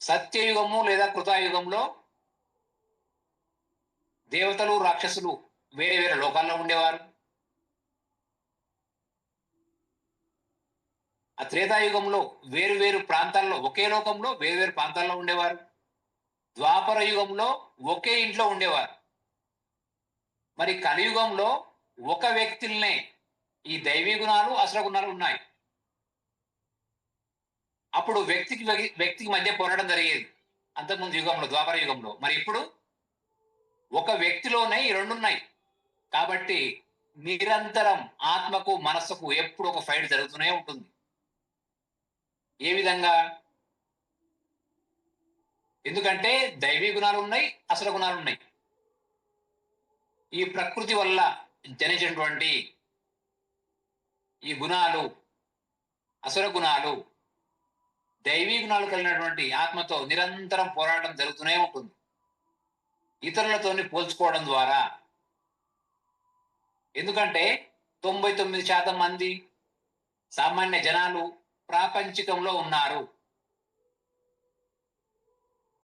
సత్యయుగము లేదా కృతాయుగంలో దేవతలు రాక్షసులు వేరే వేరే లోకాల్లో ఉండేవారు. ఆ త్రేతాయుగంలో వేరు వేరు ప్రాంతాల్లో ఒకే లోకంలో వేరు వేరు ప్రాంతాల్లో ఉండేవారు. ద్వాపర యుగంలో ఒకే ఇంట్లో ఉండేవారు. మరి కలియుగంలో ఒక వ్యక్తులనే ఈ దైవీ గుణాలు అసలు గుణాలు ఉన్నాయి. అప్పుడు వ్యక్తికి వ్యక్తికి మధ్య పోరాటం జరిగేది. అంతకుముందు యుగంలో ద్వాపర యుగంలో. మరి ఇప్పుడు ఒక వ్యక్తిలోనే ఈ రెండు ఉన్నాయి కాబట్టి నిరంతరం ఆత్మకు మనస్సుకు ఎప్పుడు ఒక ఫైట్ జరుగుతూనే ఉంటుంది. ఏ విధంగా? ఎందుకంటే దైవీ గుణాలు ఉన్నాయి అసల గుణాలు ఉన్నాయి ఈ ప్రకృతి వల్ల జనించినటువంటి ఈ గుణాలు అసుర గుణాలు దైవీ గుణాలు కలిగినటువంటి ఆత్మతో నిరంతరం పోరాటం జరుగుతూనే ఉంటుంది. ఇతరులతోని పోల్చుకోవడం ద్వారా. ఎందుకంటే తొంభై తొమ్మిది శాతం మంది సామాన్య జనాలు ప్రాపంచికంలో ఉన్నారు.